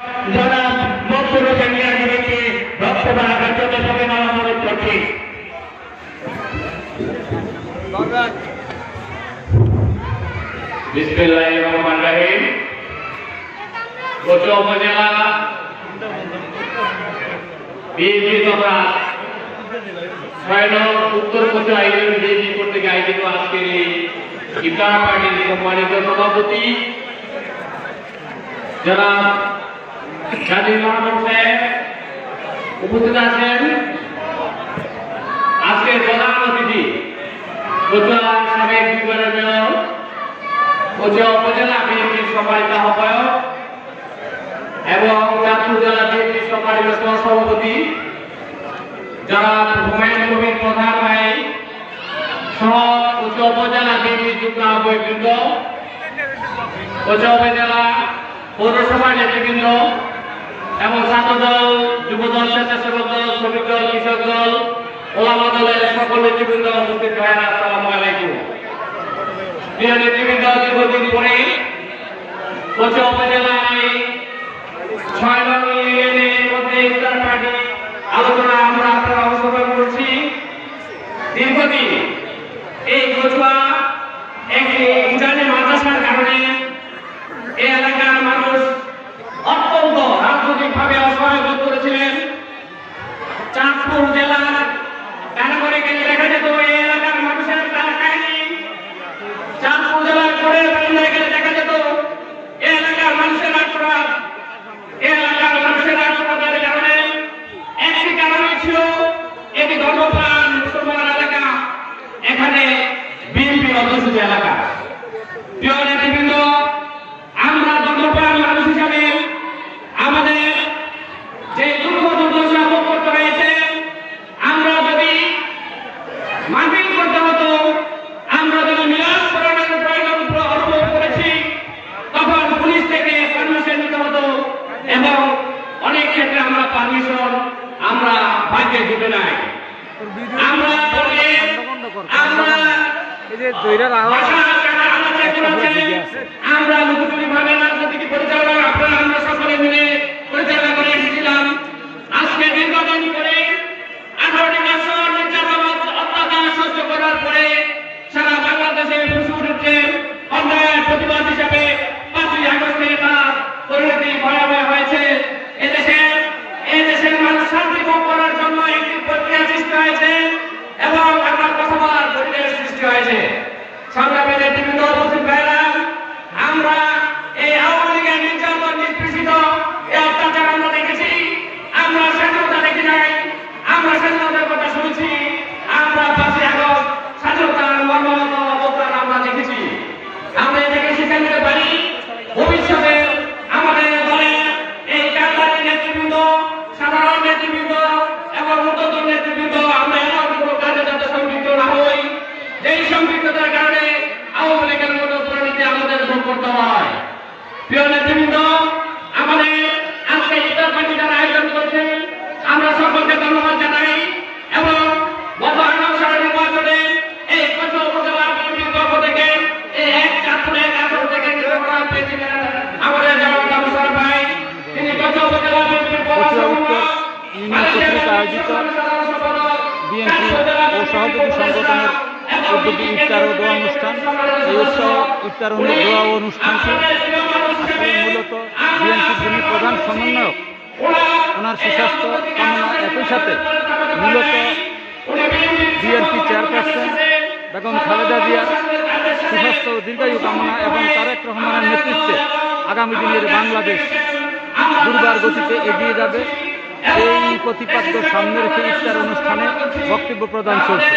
জনাব মকবুল হোসেন মিয়াজিকে বক্তব্য রাখার জন্য সবাই অনুরোধ করছি। বিসমিল্লাহির রহমানির রহিম। কোচা উপজেলা বিএনপি তথা ছয় উত্তর কোচা ইউনিয়ন বিএনপি কর্তৃক আয়োজিত আজকের এই ইফতার পার্টির সম্মানিত সভাপতি জনাব গাজী মাহমুদ সাহেব উপস্থিত আছেন আজকের প্রধান অতিথি কোচা সাবেক বিভাগের মেয়র কোচা উপজেলা বিএনপির সম্মানিত আহ্বায়ক এবং চাঁদপুর জেলা বিএনপির সম্মানিত সহসভাপতি যারা হুমায়ুন কবির প্রধান ভাই সহ কোচা উপজেলা বিএনপির যুগ্ম আহ্বায়কবৃন্দ কোচা উপজেলা পৌরসভা নেতৃবৃন্দ এবং ছাত্র দল যুব দল স্বেচ্ছাসেবক দল, শ্রমিক দল, কৃষক দল, ওলামা দলের সকল নেতৃবৃন্দ উপস্থিত হয় আসসালামু আলাইকুম। প্রিয় নেতৃবৃন্দ, দীর্ঘদিন পরে উপজেলায় বিএনপি এলাকা। প্রিয় নেতৃবৃন্দ, আমরা ধর্মপ্রাণ মানুষ হিসাবে আমাদের যে দুঃখ দুর্দশা ভোগ করতে হয়েছে, আমরা যদি মাহফিল করতে হতো, আমরা যদি অনুভব করেছি, তখন পুলিশ থেকে হতো এবং অনেক ক্ষেত্রে আমরা পারমিশন আমরা ভাগ্যে দিতে নাই। এই যে আওয়াজ আমরা লুকুচুরি ভাবে রাজনীতি পরিচালনা আপনারা আমরা সকলে মিলে পরিচালনা করে এসেছিলাম। আজকে দীর্ঘদিন পরে আঠারোটি বছর নির্যাতন অত্যাচার সহ্য করার পরে সারা বাংলাদেশে ফুসে উঠেছে অন্যায়ের প্রতিবাদ হিসাবে পাঁচই আগস্টে তার পরিণতি ভয়াবহ হয়েছে এদেশে এদেশের মানুষ শান্তি ভোগ করার জন্য একটি প্রক্রিয়া সৃষ্টি হয়েছে এবং আমার কথা বলার পরিবেশ সৃষ্টি হয়েছে। সামনে উপস্থিত ভাইরা আমরা এই আওয়ামী লীগের নির্যাতন নিষ্পৃষিত এই অত্যাচার আমরা দেখেছি আমরা স্বাধীনতা দেখি নাই আমরা স্বাধীনতার কথা শুনেছি আমরা পাঁচই আগস্ট স্বাধীনতার মর্মগত অবস্থান আমরা দেখেছি আমরা এ থেকে শিক্ষা নিতে পারি ভবিষ্যতে আমাদের দলের এই কান্দারি নেতৃবৃন্দ সাধারণ নেতৃবৃন্দ এবং উদ্যোগ নেতৃবৃন্দ আমরা এমন কোনো কাজে যাতে সম্পৃক্ত না হই যেই সম্পৃক্ততার কারণে আওয়ামী লীগের মতো পরিণতি আমাদের ভোগ করতে হয় প্রিয় নেতৃবৃন্দ আমাদের আজকে ইফতার পার্টি যারা আয়োজন করছে আমরা সকলকে ধন্যবাদ জানাই এবং গত আগস্ট নির্বাচনে এই কত উপজেলা বিএনপির পক্ষ থেকে এই এক চাঁদপুর এক আসন থেকে নির্বাচন পেয়েছিলেন আমাদের যেমন কামসার ভাই তিনি কত উপজেলা বিএনপির প্রধান সম্পাদক, ইউনিয়ন কর্তৃক আয়োজিত বিএনপি ও সহযোগী সংগঠনের উদ্যোগী ইফতার ও দোয়া অনুষ্ঠান এই উৎসব ইফতার ও দোয়া অনুষ্ঠানটি আসলে মূলত বিএনপির যিনি প্রধান সমন্বয়ক, ওনার সুস্বাস্থ্য কামনা একই সাথে মূলত বিএনপি চেয়ারপারসন বেগম খালেদা জিয়ার সুস্বাস্থ্য ও দীর্ঘায়ু কামনা এবং তারেক রহমানের নেতৃত্বে আগামী দিনের বাংলাদেশ দুর্বার গতিতে এগিয়ে যাবে, এই প্রতিপাদ্য সামনে রেখে ইফতার অনুষ্ঠানে বক্তব্য প্রদান চলছে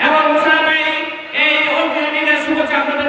এবং এই অভিযান শুভেচ্ছা আপনাদের